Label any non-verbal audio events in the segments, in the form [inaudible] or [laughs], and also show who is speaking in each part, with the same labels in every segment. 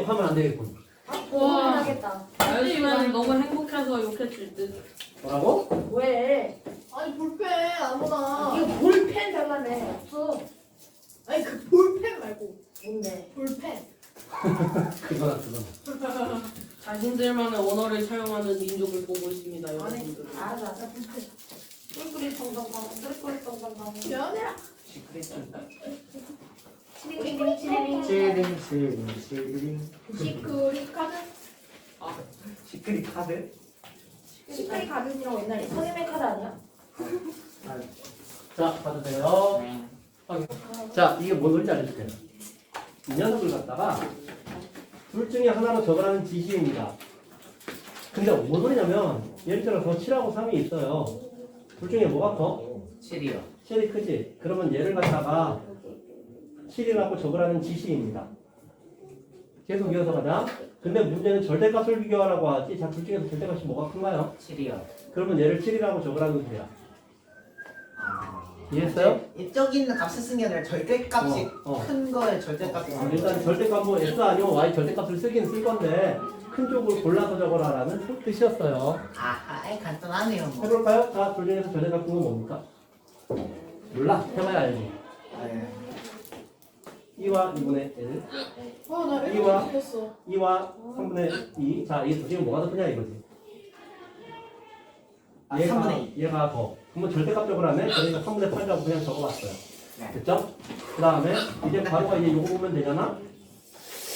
Speaker 1: 욕하면 안 되겠군.
Speaker 2: 와.
Speaker 3: 하겠다.
Speaker 2: 아저씨는 너무 행복해서 욕했을 듯.
Speaker 1: 뭐라고?
Speaker 3: 왜?
Speaker 4: 아니 볼펜 아무나
Speaker 3: 이거 볼펜 달라네. 없어.
Speaker 4: 아니 그 볼펜 말고
Speaker 3: 뭔데?
Speaker 4: 볼펜 [laughs]
Speaker 1: 그거나 그거나. [laughs]
Speaker 2: 자신들만의 언어를 사용하는 민족을 보고 있습니다, 여러분들.
Speaker 3: 알았어, 알았어. 볼펜. 꿀꿀이 덩덩덩, 꿀꿀이 덩덩덩.
Speaker 4: 변해라
Speaker 3: 치링 치링링.
Speaker 5: 칠링 칠링 칠링
Speaker 4: 시크릿 카드
Speaker 5: 시크릿 카드?
Speaker 3: 시크릿 가든이라고 옛날에 성인의 카드 아니야?
Speaker 1: 자, 봐도 돼요. 자, 이게 뭔 소리인지 알려줄게요. 이 녀석을 갖다가 둘 중에 하나로 적으라는 지시입니다. 근데 뭔 소리냐면 예를 들어서 7하고 3이 있어요. 둘 중에 뭐가 커?
Speaker 5: 7이요
Speaker 1: 7이 크지? 그러면 얘를 갖다가 7이라고 적으라는 지시입니다. 계속 이어서 가자. 근데 문제는 절대값을 비교하라고 하지. 자, 둘 중에서 절대값이 뭐가 큰가요?
Speaker 5: 7이요
Speaker 1: 그러면 얘를 7이라고 적으라는 소리야. 이해했어요?
Speaker 5: 이쪽 있는 값을 쓴게 아니라 절대값이
Speaker 1: 어, 어.
Speaker 5: 큰 거에 절대값이
Speaker 1: 어, 일단 절대값 뭐 x 아니면 y 절대값을 쓰긴 쓸 건데 큰 쪽을 골라서 적어라라는 뜻이었어요.
Speaker 5: 아하 아이, 간단하네요 뭐
Speaker 1: 해볼까요? 자, 둘 중에서 절대값 큰건 뭡니까? 몰라. 해봐야 알지.
Speaker 5: 네.
Speaker 1: 2와 2분의 1,
Speaker 4: 어나
Speaker 1: 이와.
Speaker 4: 이거 틀렸어
Speaker 1: 2와 3분의 2. 자, 이게 도중에 뭐가 더 크냐 이거지.
Speaker 5: 아
Speaker 1: 얘가,
Speaker 5: 3분의 2
Speaker 1: 얘가 더. 그러면 절대값 적으라면 저희가 3분의 8이라고 그냥 적어봤어요.
Speaker 5: 네.
Speaker 1: 됐죠? 그 다음에 이제 바로가 이제 요거 보면 되잖아?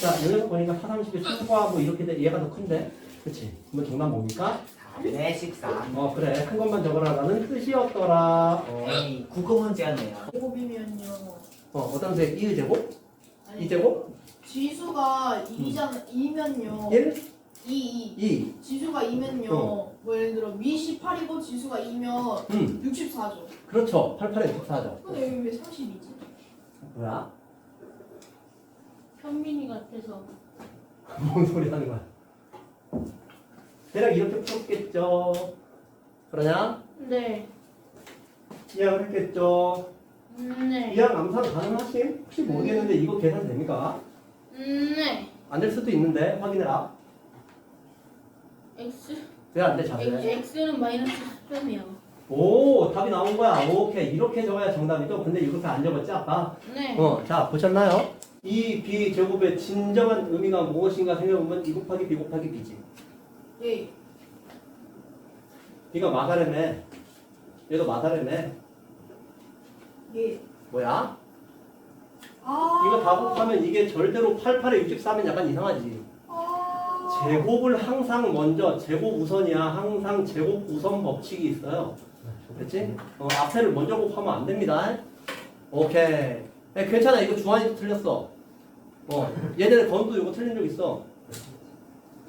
Speaker 1: 자, 여기서 보니까 4, 30이 3과 뭐 이렇게 돼. 얘가 더 큰데? 그치? 그러면 정답 뭡니까?
Speaker 5: 4내씩 3
Speaker 1: 어, 그래. 큰 것만 적어라 라는 뜻이었더라. 어,
Speaker 5: 에이 국어 문제였네요
Speaker 4: 제곱이면요
Speaker 1: 어 어떤 색? 2의 제곱?
Speaker 4: 아니
Speaker 1: 2제곱?
Speaker 4: 지수가 2잖아 2면요
Speaker 1: 1?
Speaker 4: 2 2
Speaker 1: 2.
Speaker 4: 지수가 2면요
Speaker 1: 어.
Speaker 4: 뭐 예를 들어 미 18이고 지수가 2면
Speaker 1: 음,
Speaker 4: 64죠
Speaker 1: 그렇죠. 88에 64죠.
Speaker 4: 근데 여기 왜 30이지?
Speaker 1: 뭐야?
Speaker 2: 현민이 같아서. [laughs]
Speaker 1: 뭔 소리 하는 거야? 대략 이렇게 풀었겠죠. 그러냐?
Speaker 2: 네.
Speaker 1: 이해를 했겠죠.
Speaker 2: 네.
Speaker 1: 이해랑 암산 가능하심? 혹시 모르겠는데 이거 계산 됩니까?
Speaker 2: 네.
Speaker 1: 안 될 수도 있는데 확인해라.
Speaker 2: X,
Speaker 1: 왜안 돼,
Speaker 2: X,
Speaker 1: 자세?
Speaker 2: X는 마이너스 10점이요.
Speaker 1: 오, 답이 나온 거야. 오케이. 이렇게 적어야 정답이죠. 근데 이렇게 안 적었지, 아까?
Speaker 2: 네.
Speaker 1: 어, 자, 보셨나요? 이 b 제곱의 진정한 의미가 무엇인가 생각해보면 2 곱하기 b 곱하기 b지.
Speaker 4: 예
Speaker 1: 이거 마다레네. 얘도 마다레네.
Speaker 4: 예.
Speaker 1: 뭐야?
Speaker 4: 아
Speaker 1: 이거 다 곱하면 이게 절대로 88에 64면 약간 이상하지.
Speaker 4: 아
Speaker 1: 제곱을 항상 먼저 제곱 우선이야. 항상 제곱 우선 법칙이 있어요. 그렇지? 어, 앞에를 먼저 곱하면 안 됩니다. 오케이. 네, 괜찮아. 이거 주환이도 틀렸어. 어, 얘네 건도 이거 틀린 적 있어.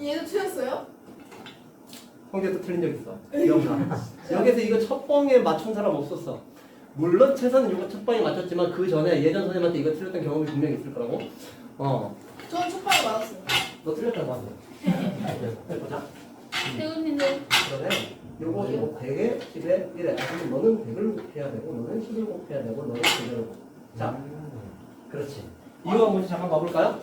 Speaker 4: 얘도 틀렸어요?
Speaker 1: 형제도 틀린 적 있어. [laughs] 기억나. 여기서 이거 첫 번에 맞춘 사람 없었어. 물론 최선은 이거 첫 번에 맞췄지만 그 전에 예전 선생님한테 이거 틀렸던 경험이 분명히 있을 거라고. 어,
Speaker 4: 저는 첫 번에 맞았어요
Speaker 1: 너 틀렸다고 하네. 네, 해보자.
Speaker 2: 태훈이는
Speaker 1: 그러면 요거 이거 100에 10에 1에 그럼 너는 100을 곱해야 되고 너는 10을 곱해야 되고 너는 100을 곱. 자, 그렇지. 이거 먼저 잠깐 봐볼까요?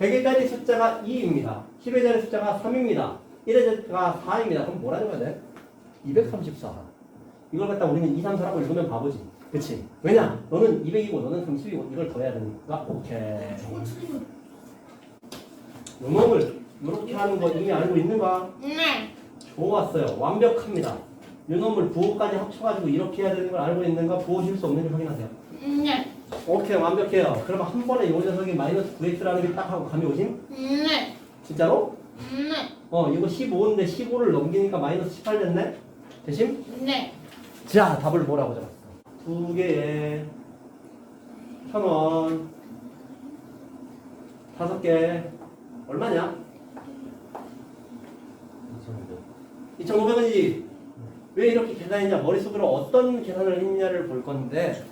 Speaker 1: 100의 자리 숫자가 2입니다. 10의 자리 숫자가 3입니다. 1의 자리가 4입니다. 그럼 뭐라는 거야? 돼? 234. 이걸 갖다 우리는 2, 3, 4라고 읽으면 바보지. 그치? 왜냐? 너는 200이고 너는 30이고 이걸 더해야 되니까. 오케이.
Speaker 4: 저걸 틀리면
Speaker 1: 요놈을 이렇게 하는 거 이미 알고 있는가?
Speaker 2: 네.
Speaker 1: 좋았어요. 완벽합니다. 요놈을 부호까지 합쳐가지고 이렇게 해야 되는 걸 알고 있는가? 부호 실수 없는지 확인하세요.
Speaker 2: 네.
Speaker 1: 오케이, 완벽해요. 그러면 한 번에 요 녀석이 마이너스 9x라는 게 딱 하고 감이 오심?
Speaker 2: 네.
Speaker 1: 진짜로?
Speaker 2: 네.
Speaker 1: 어, 이거 15인데 15를 넘기니까 마이너스 18 됐네? 대신?
Speaker 2: 네.
Speaker 1: 자, 답을 뭐라고 적었어? 두 개에 천 원, 다섯 개, 얼마냐? 2,500원이지. 왜 이렇게 계산했냐? 머릿속으로 어떤 계산을 했냐를 볼 건데,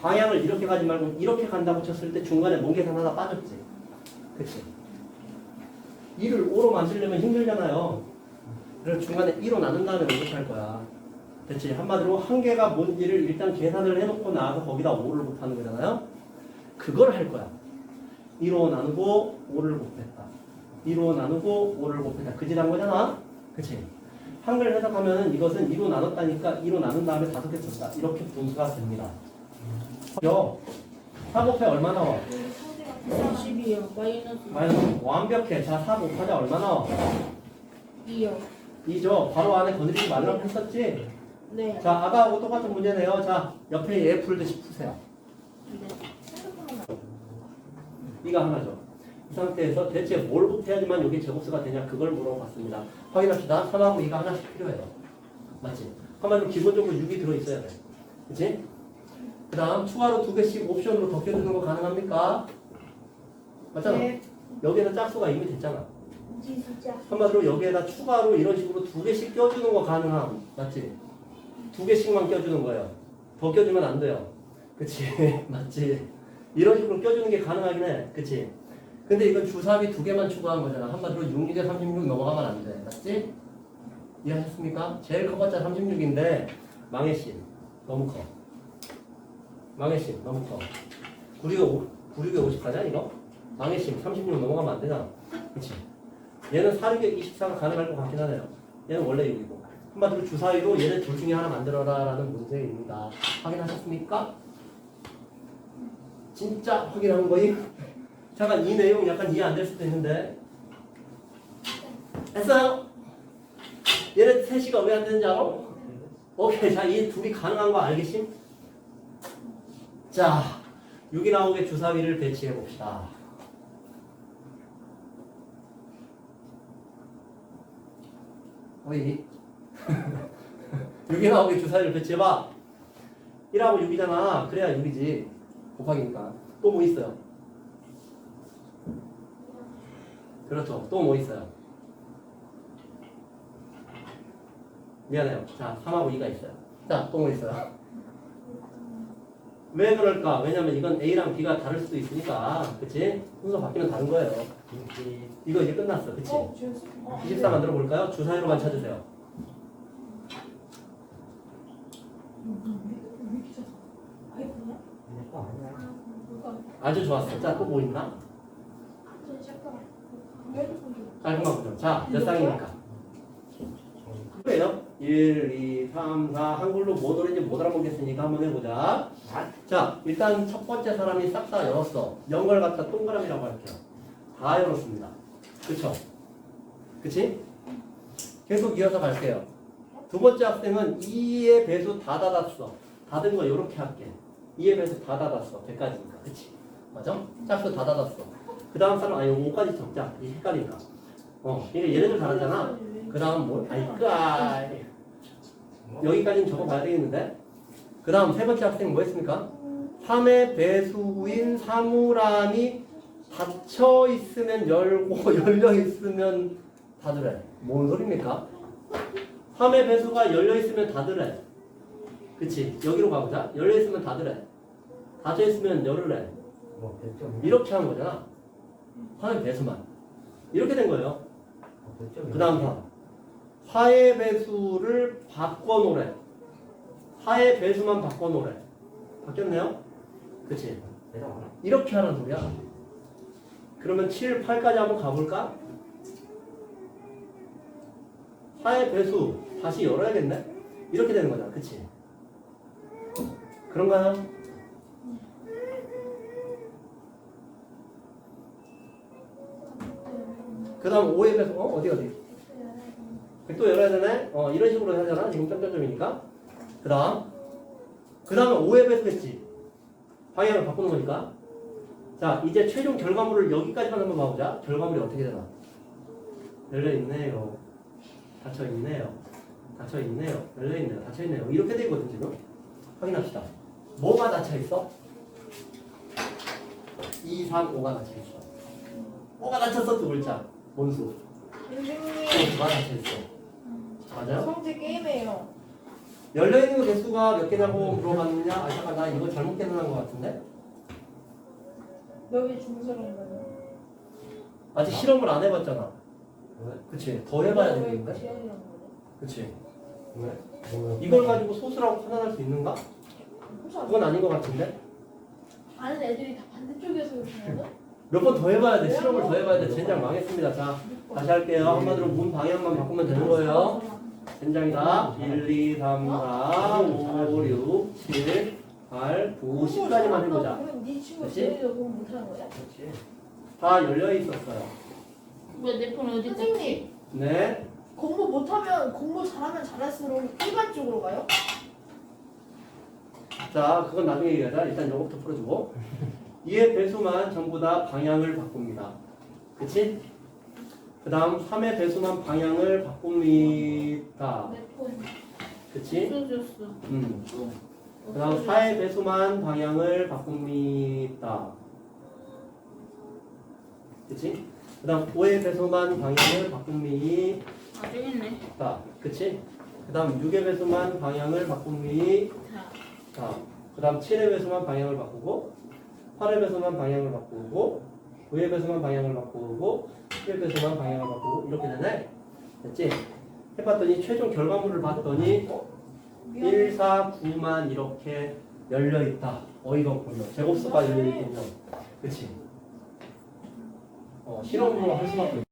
Speaker 1: 방향을 이렇게 가지 말고 이렇게 간다고 쳤을 때 중간에 뭔 계산 하나 빠졌지. 그치? 2를 5로 만들려면 힘들잖아요. 그래서 중간에 2로 나눈 다음에 어떻게 할 거야? 됐지? 한마디로 한 개가 뭔지를 일단 계산을 해놓고 나서 거기다 5를 곱하는 거잖아요? 그걸 할 거야. 2로 나누고 5를 곱했다. 2로 나누고 5를 곱했다. 그지란 거잖아? 그치? 한글 해석하면 이것은 2로 나눴다니까 2로 나눈 다음에 다섯 개 쳤다. 이렇게 분수가 됩니다. 여, 4 곱해 얼마 나와?
Speaker 2: 10이요. 마이너스
Speaker 1: 마이너스 완벽해. 자, 4 곱하자 얼마 나와?
Speaker 2: 2요.
Speaker 1: 2죠. 바로 안에 건드리지 말라고 했었지?
Speaker 2: 네.
Speaker 1: 자, 아까하고 똑같은 문제네요. 자, 옆에 얘 풀듯이 푸세요. 이거 하나죠. 이 상태에서 대체 뭘 곱해야지만 여기 제곱수가 되냐 그걸 물어봤습니다. 확인합시다. 3하고 2가 하나씩 필요해요. 맞지? 한마디로 기본적으로 6이 들어있어야 돼. 그치? 그 다음 추가로 두 개씩 옵션으로 더 껴주는 거 가능합니까? 맞잖아.
Speaker 4: 네.
Speaker 1: 여기에는 짝수가 이미 됐잖아.
Speaker 4: 진짜.
Speaker 1: 한마디로 여기에다 추가로 이런 식으로 두 개씩 껴주는 거 가능함. 맞지? 두 개씩만 껴주는 거예요. 더 껴주면 안 돼요. 그치? [laughs] 맞지? 이런 식으로 껴주는 게 가능하긴 해. 그치? 근데 이건 주사위 두 개만 추가한 거잖아. 한마디로 6, 6에 36 넘어가면 안 돼. 맞지? 이해하셨습니까? 제일 커봤자 36인데 망해씨 너무 커. 망해씨 너무 커. 96에 5, 96에 50가냐 이거? 망해씨 36 넘어가면 안 되잖아. 그치? 얘는 46에 24가 가능할 것 같긴 하네요. 얘는 원래 6이고. 한마디로 주사위로 얘네 둘 중에 하나 만들어라라는 문제입니다. 확인하셨습니까? 진짜 확인한 거임? [laughs] 잠깐 이 내용 약간 이해 안 될 수도 있는데 했어요? 얘네 셋이가 왜 안 되는지 알아? 오케이 자 이 둘이 가능한 거 알겠심? 자 6이 나오게 주사위를 배치해 봅시다. 어이 [laughs] 6이 나오게 주사위를 배치해봐 1하고 6이잖아 그래야 6이지 곱하기니까 또 뭐 있어요? 그렇죠 또 뭐 있어요? 미안해요 자 3하고 2가 있어요 자 또 뭐 있어요? [laughs] 왜 그럴까? 왜냐면 이건 A랑 B가 다를 수도 있으니까 그치? 순서 바뀌면 다른 거예요 이거 이제 끝났어 그치?
Speaker 4: 어, 지웠어? 어,
Speaker 1: 24 만들어 볼까요? 주사위로만 찾으세요.
Speaker 4: 왜 이렇게 쳤어? 아이폰이야? 누가?
Speaker 1: 아주 좋았어. 자, 또 뭐 있나?
Speaker 4: 핸드폰 좀.
Speaker 1: 자, 몇 쌍입니까? 그래요? 1, 2, 3, 4. 한글로 뭐 노래인지 못 알아보겠으니까 한번 해보자. 자, 일단 첫 번째 사람이 싹 다 열었어. 연걸 갖다 동그라미라고 할게요. 다 열었습니다. 그쵸? 그치? 계속 이어서 갈게요. 두 번째 학생은 2의 배수 다 닫았어. 닫은 거 이렇게 할게. 2의 배수 다 닫았어. 100까지니까. 그치? 맞아? 짝수 다 닫았어. 그 다음 사람, 아니, 5까지 적자. 이 헷갈린다. 어, 이게 얘네들 잘하잖아. 그 다음 뭐, 아이, 까이. 여기까지는 적어봐야 되겠는데? 그 다음 세 번째 학생 뭐 했습니까? 3의 배수인 사물함이 닫혀 있으면 열고 [laughs] 열려 있으면 닫으래. 뭔 소리입니까? 3의 배수가 열려 있으면 닫으래. 그치? 여기로 가보자. 열려 있으면 닫으래. 닫혀 있으면 열으래. 이렇게 한 거잖아. 3의 배수만. 이렇게 된 거예요. 그 다음 사. 화의 배수를 바꿔놓으래. 화의 배수만 바꿔놓으래. 바뀌었네요? 그치? 이렇게 하는 소리야. 그러면 7, 8까지 한번 가볼까? 화의 배수 다시 열어야겠네? 이렇게 되는 거잖아. 그치? 그런가요? 그 다음 5의 배수, 어? 어디 어디? 또 열어야 되네? 어, 이런 식으로 하잖아. 지금 점점점이니까. 그 다음. 그 다음에 5의 배수겠지. 방향을 바꾸는 거니까. 자, 이제 최종 결과물을 여기까지만 한번 봐보자. 결과물이 어떻게 되나? 열려있네요. 닫혀있네요. 닫혀있네요. 열려있네요. 닫혀있네요. 이렇게 되거든, 지금. 확인합시다. 뭐가 닫혀있어? 2, 3, 5가 닫혀있어. 5가 닫혔어, 두 글자. 뭔 수?
Speaker 4: 선생님.
Speaker 1: 5가 닫혀있어. 맞아요?
Speaker 4: 성재 게임해요.
Speaker 1: 열려 있는 개수가 몇 개냐고 물어봤느냐? 아, 잠깐, 나 이거 잘못 계산한 것 같은데?
Speaker 4: 너왜 중설한 거야?
Speaker 1: 아직 실험을 안 해봤잖아. 그치? 더 해봐야 되겠는데?
Speaker 4: 지연이란 거야?
Speaker 1: 그치? 이걸 가지고 소수라고 판단할 수 있는가? 그건 아닌 것 같은데?
Speaker 4: 아는 애들이 다 반대쪽에서 그러면?
Speaker 1: 몇 번 더 해봐야 돼. 실험을 더 해봐야 돼. 젠장 망했습니다. 자, 다시 할게요. 한마디로 문 방향만 바꾸면 되는 거예요. 젠장이다. 1, 2, 3, 4, 5, 6, 7, 8, 9, 10까지만 해보자.
Speaker 4: 그럼 네 친구
Speaker 1: 그치?
Speaker 4: 제일 공부 못하는 거야?
Speaker 1: 그렇지. 다 열려 있었어요.
Speaker 3: 왜내폰 어디 있지?
Speaker 4: 선생님
Speaker 1: 네.
Speaker 4: 공부 못하면 공부 잘하면 잘할수록 일반 쪽으로 가요?
Speaker 1: 자, 그건 나중에 얘기하자. 일단 요거부터 풀어주고. 이의 배수만 전부 다 방향을 바꿉니다. 그치? 그 다음 3의 배수만 방향을 바꿉니다. 그치? 음. 그 다음 4의 배수만 방향을 바꿉니다. 그치? 그 다음 5의 배수만 방향을 바꿉니다. 그치? 그 다음 6의 배수만 방향을 바꿉니다.
Speaker 3: 자,
Speaker 1: 그 다음 7의 배수만 방향을 바꾸고 8의 배수만 방향을 바꾸고 9의 배수만 방향을 바꾸고 10의 배수만 방향을 바꾸고 이렇게 되네 됐지? 해봤더니 최종 결과물을 봤더니 어? 1, 4, 9만 이렇게 열려있다 어이가 없군요 제곱수가 열려있군요 그치? 어, 실험으로 할 수밖에 없어